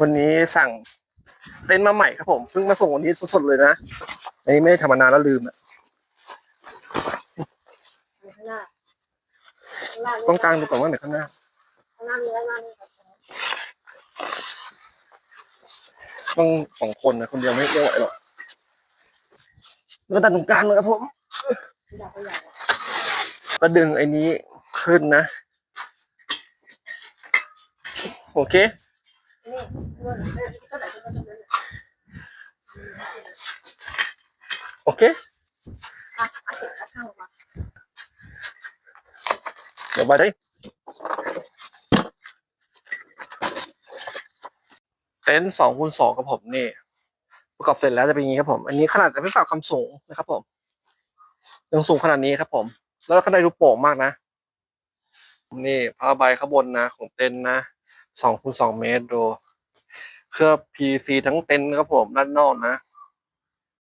วันนี้สั่งเต็นท์มาใหม่ครับผมเพิ่งมาส่งวันนี้สดๆเลยนะอันนี้ไม่ได้ทำมานานแล้วลืมอะข้างหน้าข้างหน้าต้องกลางดูก่อนว่าไหนข้างหน้าข้างหน้ามีข้างหน้ามีครับต้องสองคนนะคนเดียวไม่ไม่ไหวหรอกแล้วก็ตัดตรงกลางเลยครับผมอยากไปอยากก็ดึงไอ้นี้ขึ้นนะ โอเค นี่ โอเคเดี๋ยวไปได้เต็นท์สองคูณสองกับผมนี่ประกอบเสร็จแล้วจะเป็นอย่างนี้ครับผม อันนี้ขนาดจะไม่ฝากคำสูงนะครับผมยังสูงขนาดนี้ครับผม แล้วข้างในดูโปร่งมากนะนี่ผ้าใบข้างบนนะ ของเต็นท์นะสองคูณสองเมตรดู เคลือบ PVC ทั้งเต็นท์ครับผมด้านนอกนะ